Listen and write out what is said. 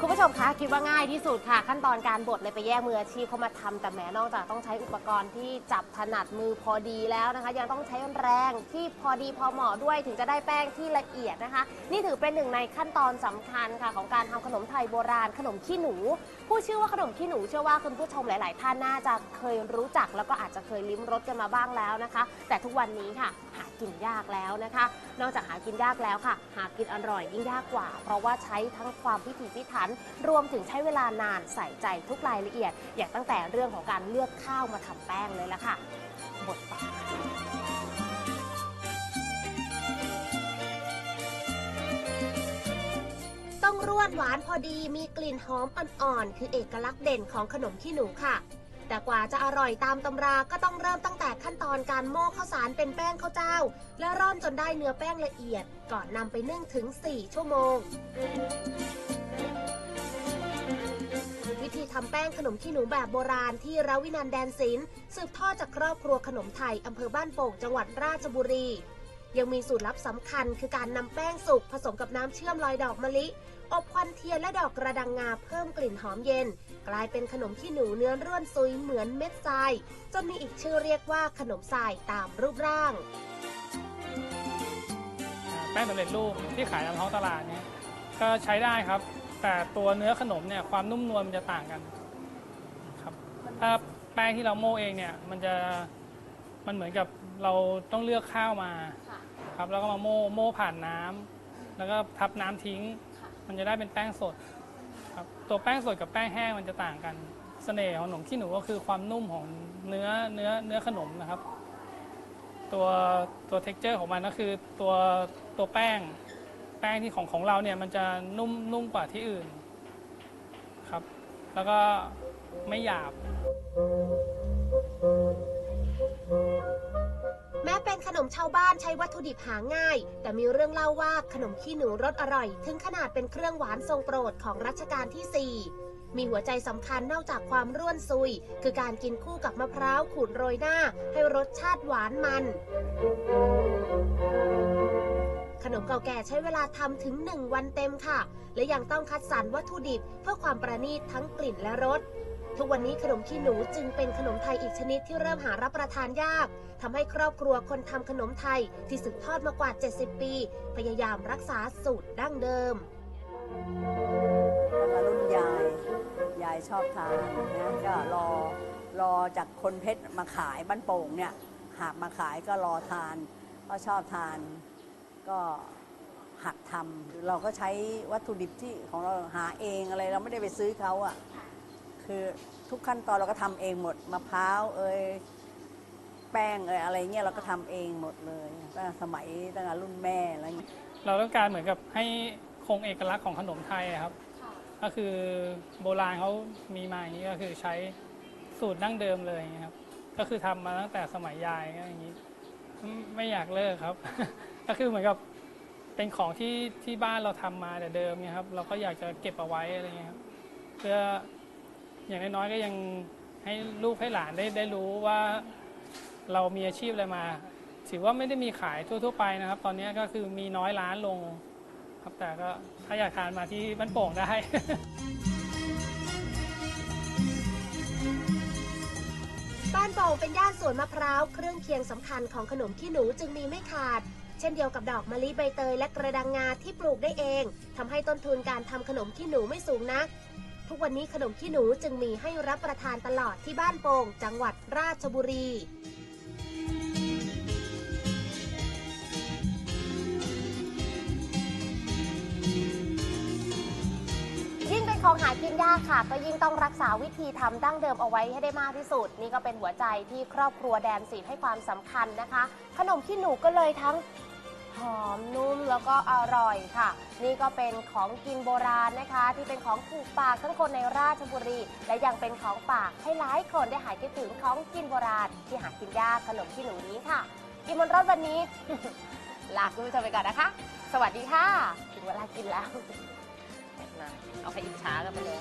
คุณผู้ชมคะคิดว่าง่ายที่สุดค่ะ ขั้นตอนการบดเลยไปแยกมืออาชีพเข้ามาทำแต่แหม้นอกจากต้องใช้อุปกรณ์ที่จับถนัดมือพอดีแล้วนะคะ ยังต้องใช้แรงที่พอดีพอเหมาะด้วยถึงจะได้แป้งที่ละเอียดนะคะ นี่ถือเป็นหนึ่งในขั้นตอนสำคัญค่ะ ของการทำขนมไทยโบราณขนมขี้หนู ผู้ชื่อว่าขนมขี้หนูเชื่อว่าคุณผู้ชมหลาย ๆ ท่านน่าจะเคยรู้จักแล้วก็อาจจะเคยลิ้มรสกันมาบ้างแล้วนะคะ แต่ทุกวันนี้ค่ะ หากินยากแล้วนะคะ นอกจากหากินยากแล้วค่ะ หากินอร่อยยิ่งยากกว่า เพราะว่าใช้ทั้งความพิถีพิถันรวมถึงใช้เวลานานใส่ใจทุกรายละเอียด อย่างตั้งแต่เรื่องของการเลือกข้าวมาทำแป้งเลยละค่ะบดต่อต้องร่วนหวานพอดีมีกลิ่นหอมอ่อนๆ คือเอกลักษณ์เด่นของขนมขี้หนูค่ะ แต่กว่าจะอร่อยตามตำราก็ต้องเริ่มตั้งแต่ขั้นตอนการโม่ข้าวสารเป็นแป้งข้าวเจ้า และร่อนจนได้เนื้อแป้งละเอียด ก่อนนำไปนึ่งถึง 4 ชั่วโมง วิธีทำแป้งขนมขี้หนูแบบโบราณที่รวินันท์แดนศิลป์สืบทอดจากครอบครัวขนมไทยอำเภอบ้านโป่งจังหวัดราชบุรี ยังมีสูตรลับสำคัญคือการนำแป้งสุกผสมกับน้ำเชื่อมลอยดอกมะลิ อบควันเทียนและดอกกระดังงาเพิ่มกลิ่นหอมเย็น กลายเป็นขนมขี้หนูเนื้อร่วนซุยเหมือนเม็ดทราย จนมีอีกชื่อเรียกว่าขนมทรายตามรูปร่าง แป้งสำเร็จรูปที่ขายตามท้องตลาดเนี่ยก็ใช้ได้ครับ แต่ตัวเนื้อขนมเนี่ยความนุ่มนวลมันจะต่างกันครับถ้าแป้งที่เราโม่เองเนี่ยมันจะมันเหมือนกับเราต้องเลือกข้าวมาครับแล้วก็มาโม่โม่ผ่านน้ำแล้วก็ทับน้ำทิ้งมันจะได้เป็นแป้งสดครับตัวแป้งสดกับแป้งแห้งมันจะต่างกันเสน่ห์ของขนมขี้หนูก็คือความนุ่มของเนื้อเนื้อเนื้อขนมนะครับ ตัวตัวเท็กเจอร์ของมันก็คือตัวตัวแป้ง แป้งที่ของของเราเนี่ยมันจะนุ่มนุ่มกว่าที่อื่นครับ แล้วก็ไม่หยาบ แม้เป็นขนมชาวบ้านใช้วัตถุดิบหาง่าย แต่มีเรื่องเล่าว่าขนมขี้หนูรสอร่อย ถึงขนาดเป็นเครื่องหวานทรงโปรดของรัชกาลที่ 4 มีหัวใจสำคัญนอกจากความร่วนซุย คือการกินคู่กับมะพร้าวขูดโรยหน้า ให้รสชาติหวานมัน ขนมเก่าแก่ใช้เวลาทำถึง 1 วันเต็มค่ะ และยังต้องคัดสรรวัตถุดิบ เพื่อความประณีตทั้งกลิ่นและรสทุกวันนี้ขนมขี้หนูจึงเป็นขนมไทยอีกชนิดที่เริ่มหารับประทานยากทำให้ครอบครัวคนทำขนมไทยที่สืบทอดมากว่า 70 ปี พยายามรักษาสูตรดั้งเดิมแล้วก็รุ่นยาย ยายชอบทานนะก็รอรอจากคนเพชรมาขายบ้านโป่งเนี่ย หากมาขายก็รอทาน ก็ชอบทาน ก็หัดทำเราก็ใช้วัตถุดิบที่ของเราหาเองอะไร เราไม่ได้ไปซื้อเขาอะ่ะ คือทุกขั้นตอนเราก็ทำเองหมดมะพร้าวเอ่ยแป้งเอ่ยอะไรเงี้ยเราก็ทำเองหมดเลยตั้งแต่สมัยตั้งแต่รุ่นแม่อะไรเงี้ยเราต้องการเหมือนกับให้คงเอกลักษณ์ของขนมไทยอะครับ ก็คือโบราณเขามีมาอย่างนี้ก็คือใช้สูตรดั้งเดิมเลยครับ ก็คือทำมาตั้งแต่สมัยยายก็อย่างนี้ ไม่อยากเลิกครับ ก็คือเหมือนกับเป็นของที่ที่บ้านเราทำมาแต่เดิมเนี่ยครับเราก็อยากจะเก็บเอาไว้อะไรเงี้ยครับเพื่ออย่างน้อยๆก็ยังให้ลูกให้หลานได้ได้รู้ว่าเรามีอาชีพอะไรมา ถือว่าไม่ได้มีขายทั่ว ๆ ไปนะครับ ตอนนี้ก็คือมีน้อยร้านลงครับแต่ก็ถ้าอยากทานมาที่บ้านโป่งได้บ้านโป่งเป็นย่านสวนมะพร้าวเครื่องเคียงสำคัญของขนมขี้หนูจึงมีไม่ขาด เช่นเดียวกับดอกมะลิใบเตยและกระดังงาที่ปลูกได้เองทำให้ต้นทุนการทำขนมขี้หนูไม่สูงนัก ทุกวันนี้ขนมขี้หนูจึงมีให้รับประทานตลอดที่บ้านโป่งจังหวัดราชบุรี ของหากินยากค่ะ ก็ยิ่งต้องรักษาวิธีทำดั้งเดิมเอาไว้ให้ได้มากที่สุด นี่ก็เป็นหัวใจที่ครอบครัวแดนสีให้ความสำคัญนะคะ ขนมขี้หนูก็เลยทั้งหอมนุ่มแล้วก็อร่อยค่ะ นี่ก็เป็นของกินโบราณนะคะ ที่เป็นของถูกปากทั้งคนในราชบุรี และยังเป็นของฝากให้หลายคนได้หายคิดถึงของกินโบราณ ที่หากินยากขนมขี้หนูนี้ค่ะกินบนรถวันนี้ลาคุณผู้ชมไปก่อนนะคะ สวัสดีค่ะ ถึงเวลากินแล้ว เอาไปอิจฉากันไปเลย